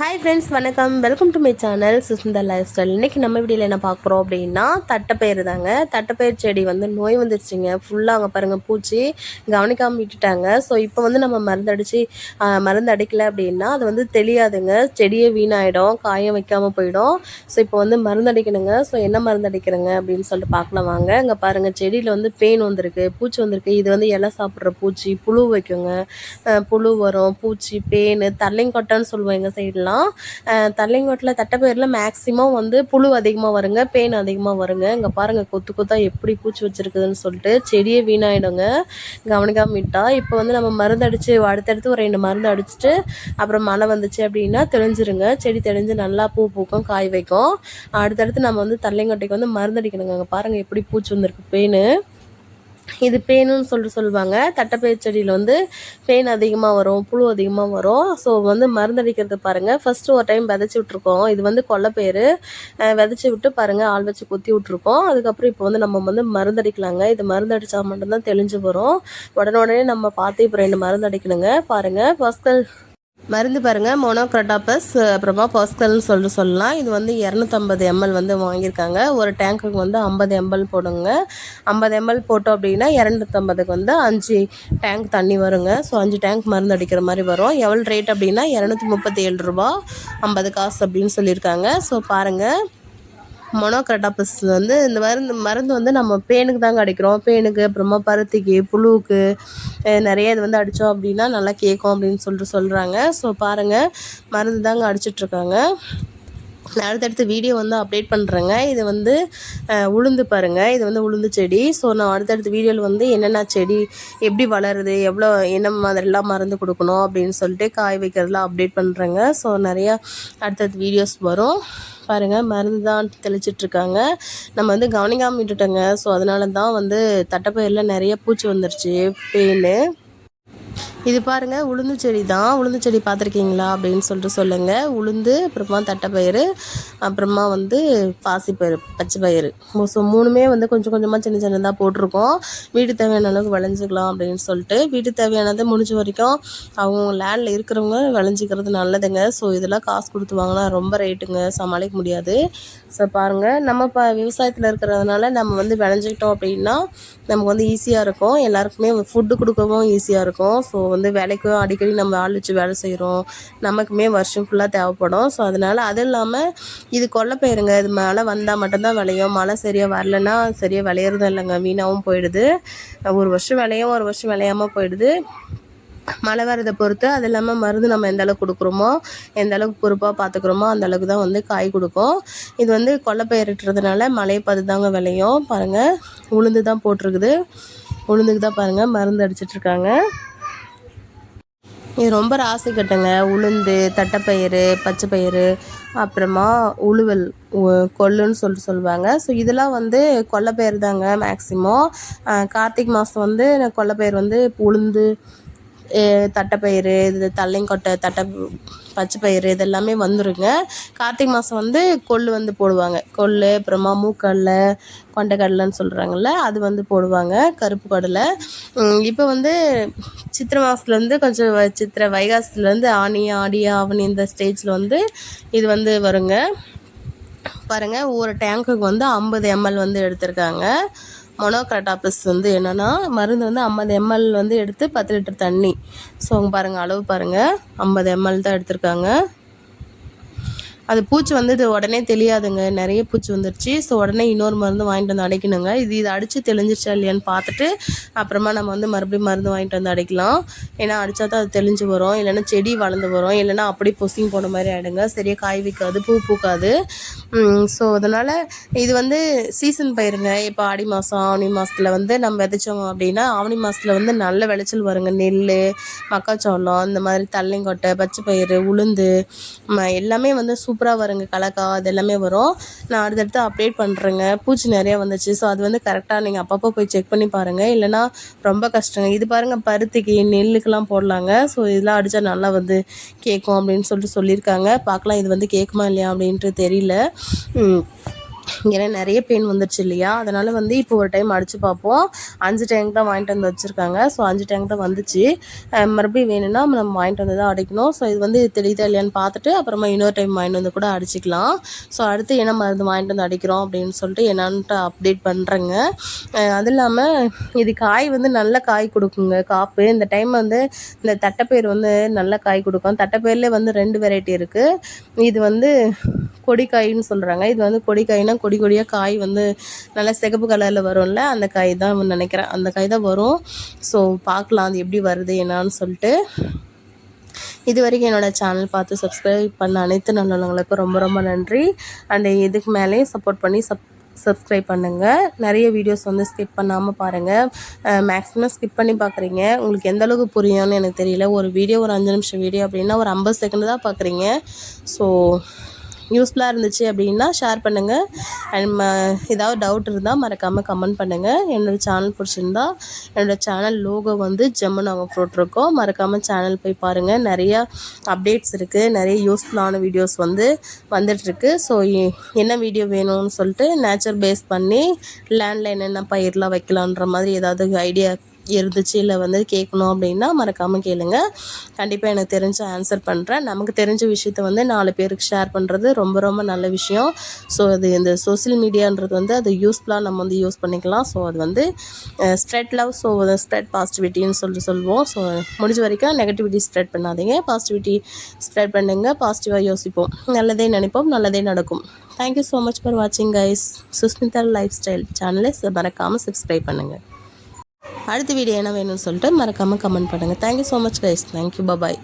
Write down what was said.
Hi friends வணக்கம். Welcome to my channel Sushmita lifestyle இன்றைக்கி நம்ம வீடியோவில் என்ன பார்க்குறோம் அப்படின்னா தட்டைப்பயிறு தாங்க. தட்டைப்பயிர் செடி வந்து நோய் வந்துருச்சுங்க. ஃபுல்லாக அங்கே பாருங்கள் பூச்சி கவனிக்காமல் விட்டுட்டாங்க. ஸோ இப்போ வந்து நம்ம மருந்து அடித்து மருந்து அடிக்கலை அப்படின்னா அது வந்து தெரியாதுங்க. செடியே வீணாயிடும் காயம் வைக்காமல் போயிடும். ஸோ இப்போ வந்து மருந்து அடிக்கணுங்க. ஸோ என்ன மருந்து அடிக்கிறேங்க அப்படின்னு சொல்லிட்டு பார்க்கலாம் வாங்க. இங்கே பாருங்கள் செடியில் வந்து பெயின் வந்திருக்கு பூச்சி வந்திருக்கு. இது வந்து இலை சாப்பிட்ற பூச்சி புழு வைக்குங்க. புழு வரும் பூச்சி பேன் தள்ளிங்கொட்டைன்னு சொல்லுவோம் எங்கள் சைடில் சைடெலாம் தள்ளிங்கோட்டில் தட்டைப்பயிரில் மேக்ஸிமம் வந்து புழு அதிகமாக வருங்க பேன் அதிகமாக வருங்க. இங்கே பாருங்கள் கொத்து கொத்தா எப்படி பூச்சி வச்சுருக்குதுன்னு சொல்லிட்டு செடியே வீணாயிடுங்க. கவனிக்காம விட்டா. இப்போ வந்து நம்ம மருந்து அடித்து அடுத்தடுத்து ஒரு ரெண்டு மருந்து அடிச்சுட்டு அப்புறம் மழை வந்துச்சு அப்படின்னா தெளிஞ்சிருங்க. செடி தெளிஞ்சு நல்லா பூ பூக்கும் காய் வைக்கும். அடுத்தடுத்து நம்ம வந்து தள்ளைங்கொட்டைக்கு வந்து மருந்து அடிக்கணுங்க. அங்கே பாருங்கள் எப்படி பூச்சி வந்திருக்கு பேனு. இது பேனுன்னு சொல்லிட்டு சொல்லுவாங்க. தட்டைப்பயிர் செடியில் வந்து பேன் அதிகமாக வரும் புழு அதிகமாக வரும். ஸோ வந்து மருந்தடிக்கிறது பாருங்கள் ஃபஸ்ட்டு ஒரு டைம் விதைச்சி விட்ருக்கோம் இது வந்து கொல்லைப்பயிறு விதைச்சி விட்டு பாருங்கள் ஆள் வச்சு குத்தி விட்ருக்கோம் அதுக்கப்புறம் இப்போ வந்து நம்ம வந்து மருந்தடிக்கலாங்க இது மருந்தடித்தா மட்டும்தான் தெளிஞ்சு வரும். உடனே உடனே நம்ம பார்த்து இப்போ ரெண்டு மருந்து அடிக்கணுங்க. பாருங்கள் ஃபஸ்ட்டு மருந்து பாருங்கள் மோனோக்ரட்டாபஸ் அப்புறமா பாஸ்கல்னு சொல்லிட்டு சொல்லலாம். இது வந்து இரநூத்தம்பது எம்எல் வந்து வாங்கியிருக்காங்க. ஒரு டேங்க்குக்கு வந்து ஐம்பது எம்எல் போடுங்க. ஐம்பது எம்எல் போட்டோம் அப்படின்னா இரநூத்தம்பதுக்கு வந்து அஞ்சு டேங்க் தண்ணி வருங்க. ஸோ அஞ்சு டேங்க் மருந்து அடிக்கிற மாதிரி வரும். எவ்வளோ ரேட் அப்படின்னா இரநூத்தி முப்பத்தி ஏழு ரூபா ஐம்பது காசு அப்படின்னு சொல்லியிருக்காங்க. ஸோ பாருங்கள் மொனோக்ரட்டாபஸ் வந்து இந்த மருந்து மருந்து வந்து நம்ம பேனுக்கு தாங்க அடிக்கிறோம். பேனுக்கு அப்புறமா பருத்திக்கு புழுவுக்கு நிறைய இது வந்து அடித்தோம் அப்படின்னா நல்லா கேட்கும் அப்படின்னு சொல்லிட்டு சொல்கிறாங்க ஸோ பாருங்கள் மருந்து தாங்க அடிச்சிட்ருக்காங்க அடுத்தடுத்து வீடியோ வந்து அப்டேட் பண்ணுறேங்க இது வந்து உளுந்து பாருங்கள் இது வந்து உளுந்து செடி. ஸோ நான் அடுத்தடுத்த வீடியோவில் வந்து என்னென்ன செடி எப்படி வளருது எவ்வளோ என்ன மாதிரிலாம் மருந்து கொடுக்கணும் அப்படின்னு சொல்லிட்டு காய் வைக்கிறதுலாம் அப்டேட் பண்ணுறேங்க ஸோ நிறையா அடுத்தடுத்த வீடியோஸ் வரும். பாருங்கள் மருந்து தான் தெளிச்சிட்ருக்காங்க நம்ம வந்து கவனிக்காமல் விட்டுட்டோங்க. ஸோ அதனால தான் வந்து தட்டைப்பயிரில் நிறைய பூச்சி வந்துருச்சு. பேனு இது பாருங்கள் உளுந்து செடி தான் உளுந்து செடி பார்த்துருக்கீங்களா அப்படின்னு சொல்லிட்டு சொல்லுங்கள் உளுந்து அப்புறமா தட்டைப்பயிறு அப்புறமா வந்து பாசிப்பயிறு பச்சை பயிறு ஸோ மூணுமே வந்து கொஞ்சம் கொஞ்சமாக சின்ன சின்னதாக போட்டிருக்கோம். வீட்டு தேவையான அளவுக்கு விளைஞ்சிக்கலாம் அப்படின்னு சொல்லிட்டு வீட்டு தேவையானது முடிஞ்ச வரைக்கும் அவங்க லேண்டில் இருக்கிறவங்க விளைஞ்சிக்கிறது நல்லதுங்க. ஸோ இதெல்லாம் காசு கொடுத்து வாங்கினா ரொம்ப ரேட்டுங்க. சமாளிக்க முடியாது. ஸோ பாருங்கள் நம்ம இப்போ விவசாயத்தில் இருக்கிறதுனால நம்ம வந்து விளைஞ்சிக்கிட்டோம் அப்படின்னா நமக்கு வந்து ஈஸியாக இருக்கும். எல்லாருக்குமே ஃபுட்டு கொடுக்கவும் ஈஸியாக இருக்கும். ஸோ வந்து வேலைக்கும் அடிக்கடி நம்ம ஆள் வச்சு வேலை செய்கிறோம் நமக்குமே வருஷம் ஃபுல்லாக தேவைப்படும். ஸோ அதனால் அதுவும் இல்லாமல் இது கொல்லைப்பயிருங்க இது மழை வந்தால் மட்டும்தான் விளையும். மழை சரியாக வரலன்னா சரியாக விளையிறது இல்லைங்க. வீணாகவும் போயிடுது. ஒரு வருஷம் விளையும் ஒரு வருஷம் விளையாமல் போயிடுது. மழை வரதை பொறுத்து அது இல்லாமல் மருந்து நம்ம எந்த அளவுக்கு கொடுக்குறோமோ எந்த அளவுக்கு பொறுப்பாக பார்த்துக்குறோமோ அந்த அளவுக்கு தான் வந்து காய் கொடுக்கும். இது வந்து கொல்லைப்பயிரிட்டுறதுனால மழையை பார்த்து தாங்க விளையும். பாருங்கள் உளுந்து தான் போட்டிருக்குது. உளுந்துக்கு தான் பாருங்கள் மருந்து அடிச்சிட்ருக்காங்க இது ரொம்ப ராசி கட்டுங்க. உளுந்து தட்டைப்பயிறு பச்சை பயிறு அப்புறமா உழுவல் கொள்ளுன்னு சொல்லிட்டு சொல்லுவாங்க. ஸோ இதெல்லாம் வந்து கொல்லைப்பயிறு தாங்க மேக்ஸிமம் கார்த்திகை மாதம் வந்து கொல்லைப்பயிறு வந்து உளுந்து தட்டைப்பயிறு இது தள்ளைங்கொட்டை தட்டை பச்சை பயிறு இதெல்லாமே வந்துருங்க. கார்த்திகை மாதம் வந்து கொள்ளு வந்து போடுவாங்க. கொள்ளு அப்புறமா மூக்கடலை கொண்டைக்கடலைன்னு சொல்கிறாங்கல்ல அது வந்து போடுவாங்க கருப்பு கடலை. இப்போ வந்து சித்திரை மாதத்துலேருந்து கொஞ்சம் சித்திரை வைகாசத்துலேருந்து ஆனி ஆடி ஆவணி இந்த ஸ்டேஜில் வந்து இது வந்து வருங்க. பாருங்கள் ஒரு டேங்குக்கு வந்து ஐம்பது எம்எல் வந்து எடுத்திருக்காங்க. மொனோக்ரட்டாபஸ் வந்து என்னென்னா மருந்து வந்து ஐம்பது எம்எல் வந்து எடுத்து பத்து லிட்டர் தண்ணி. ஸோ அவங்க பாருங்கள் அளவு பாருங்கள் ஐம்பது எம்எல் தான் எடுத்திருக்காங்க. அது பூச்சி வந்து இது உடனே தெளியாதுங்க நிறைய பூச்சி வந்துருச்சு. ஸோ உடனே இன்னொரு மருந்து வாங்கிட்டு வந்து அடைக்கணுங்க. இது இது அடித்து தெளிஞ்சிச்சா இல்லையான்னு பார்த்துட்டு அப்புறமா நம்ம வந்து மறுபடியும் மருந்து வாங்கிட்டு வந்து அடைக்கலாம். ஏன்னா அடித்தா தான் அது தெளிஞ்சு வரும். இல்லைன்னா செடி வளர்ந்து வரும். இல்லைன்னா அப்படியே பொசிங் போன மாதிரி ஆகிடுங்க சரியாக காய் வைக்காது பூ பூக்காது. ஸோ அதனால் இது வந்து சீசன் பயிருங்க. இப்போ ஆடி மாதம் ஆவணி மாதத்தில் வந்து நம்ம விதைச்சோம் அப்படின்னா ஆவணி மாதத்தில் வந்து நல்ல விளைச்சல் வருங்க. நெல் மக்காச்சோளம் இந்த மாதிரி தள்ளைங்கொட்டை பச்சை பயிறு உளுந்து ம- எல்லாமே வந்து சூப்பராக வருங்க கலக்கா அது எல்லாமே வரும். நான் அடுத்தடுத்து அப்டேட் பண்ணுறேங்க பூச்சி நிறையா வந்துச்சு. ஸோ அது வந்து கரெக்டாக நீங்கள் அப்பப்போ போய் செக் பண்ணி பாருங்கள் இல்லைன்னா ரொம்ப கஷ்டங்க. இது பாருங்கள் பருத்திக்கு நெல்லுக்கெல்லாம் போடலாங்க. ஸோ இதெல்லாம் அடித்தா நல்லா வந்து கேட்கும் அப்படின்னு சொல்லிட்டு சொல்லியிருக்காங்க. பார்க்கலாம் இது வந்து கேட்குமா இல்லையா அப்படின்ட்டு தெரியல. ஏன்னா நிறைய பெயின் வந்துருச்சு இல்லையா? அதனால் வந்து இப்போ ஒரு டைம் அடித்து பார்ப்போம். அஞ்சு டேங்க் தான் வாங்கிட்டு வந்து வச்சுருக்காங்க. ஸோ அஞ்சு டேங்க் தான் வந்துச்சு. மறுபடியும் வேணும்னா நம்ம வாங்கிட்டு வந்து தான் அடிக்கணும். ஸோ இது வந்து தெளிதா இல்லையான்னு பார்த்துட்டு அப்புறமா இன்னொரு டைம் வாங்கிட்டு வந்து கூட அடிச்சிக்கலாம். ஸோ அடுத்து என்ன மருந்து வாங்கிட்டு வந்து அடிக்கிறோம் அப்படின்னு சொல்லிட்டு என்னான்ட்டு அப்டேட் பண்ணுறேங்க அது இல்லாமல் இது காய் வந்து நல்ல காய் கொடுக்குங்க காப்பு. இந்த டைம் வந்து இந்த தட்டைப்பயிர் வந்து நல்ல காய் கொடுக்கும். தட்டைப்பயிர்லேயே வந்து ரெண்டு வெரைட்டி இருக்குது இது வந்து கொடிக்காயின்னு சொல்கிறாங்க இது வந்து கொடிக்காய்னா கொடி கொடியாக காய் வந்து நல்லா சிகப்பு கலரில் வரும்ல அந்த காய் தான் நினைக்கிறேன். அந்த காய் தான் வரும். ஸோ பார்க்கலாம் அது எப்படி வருது என்னான்னு சொல்லிட்டு. இது வரைக்கும் என்னோடய சேனல் பார்த்து சப்ஸ்கிரைப் பண்ண அனைத்து நல்லவங்களுக்கும் ரொம்ப ரொம்ப நன்றி. அண்ட் இதுக்கு மேலேயும் சப்போர்ட் பண்ணி சப் சப்ஸ்கிரைப் பண்ணுங்கள் நிறைய வீடியோஸ் வந்து ஸ்கிப் பண்ணாமல் பாருங்கள் மேக்ஸிமம் ஸ்கிப் பண்ணி பார்க்குறீங்க உங்களுக்கு எந்த அளவுக்கு புரியும்னு எனக்கு தெரியல. ஒரு வீடியோ ஒரு அஞ்சு நிமிஷம் வீடியோ அப்படின்னா ஒரு ஐம்பது செகண்ட் தான் பார்க்குறீங்க ஸோ யூஸ்ஃபுல்லாக இருந்துச்சு அப்படின்னா ஷேர் பண்ணுங்கள் அண்ட் ம ஏதாவது டவுட் இருந்தால் மறக்காமல் கமெண்ட் பண்ணுங்கள் என்னோடய சேனல் பிடிச்சிருந்தா என்னோடய சேனல் லோகோ வந்து ஜம்முன் அவங்க போட்டிருக்கோம். மறக்காமல் சேனல் போய் பாருங்கள் நிறையா அப்டேட்ஸ் இருக்குது நிறைய யூஸ்ஃபுல்லான வீடியோஸ் வந்து வந்துட்டுருக்கு. ஸோ என்ன வீடியோ வேணும்னு சொல்லிட்டு நேச்சர் பேஸ் பண்ணி லேண்டில் என்னென்ன பயிரெலாம் வைக்கலான்ற மாதிரி ஏதாவது ஐடியா இருந்துச்சு இல்லை வந்து கேட்கணும் அப்படின்னா மறக்காமல் கேளுங்க. கண்டிப்பாக எனக்கு தெரிஞ்ச ஆன்சர் பண்ணுறேன் நமக்கு தெரிஞ்ச விஷயத்த வந்து நாலு பேருக்கு ஷேர் பண்ணுறது ரொம்ப ரொம்ப நல்ல விஷயம். ஸோ அது இந்த சோஷியல் மீடியான்றது வந்து அது யூஸ்ஃபுல்லாக நம்ம வந்து யூஸ் பண்ணிக்கலாம். ஸோ அது வந்து ஸ்ப்ரெட் லவ் ஸோ ஸ்ப்ரெட் பாசிட்டிவிட்டின்னு சொல்லிட்டு சொல்லுவோம். ஸோ முடிஞ்ச வரைக்கும் நெகட்டிவிட்டி ஸ்ப்ரெட் பண்ணாதீங்க. பாசிட்டிவிட்டி ஸ்ப்ரெட் பண்ணுங்க. பாசிட்டிவாக யோசிப்போம். நல்லதே நினைப்போம். நல்லதே நடக்கும். Thank you so much for வாட்சிங் கைஸ் சுஸ்மிதா லைஃப் ஸ்டைல் சேனலை மறக்காமல் சப்ஸ்கிரைப் பண்ணுங்கள் அடுத்த வீடியோ என்ன வேணும்னு சொல்லிட்டு மறக்காமல் கமெண்ட் பண்ணுங்கள் thank you so much guys thank you bye bye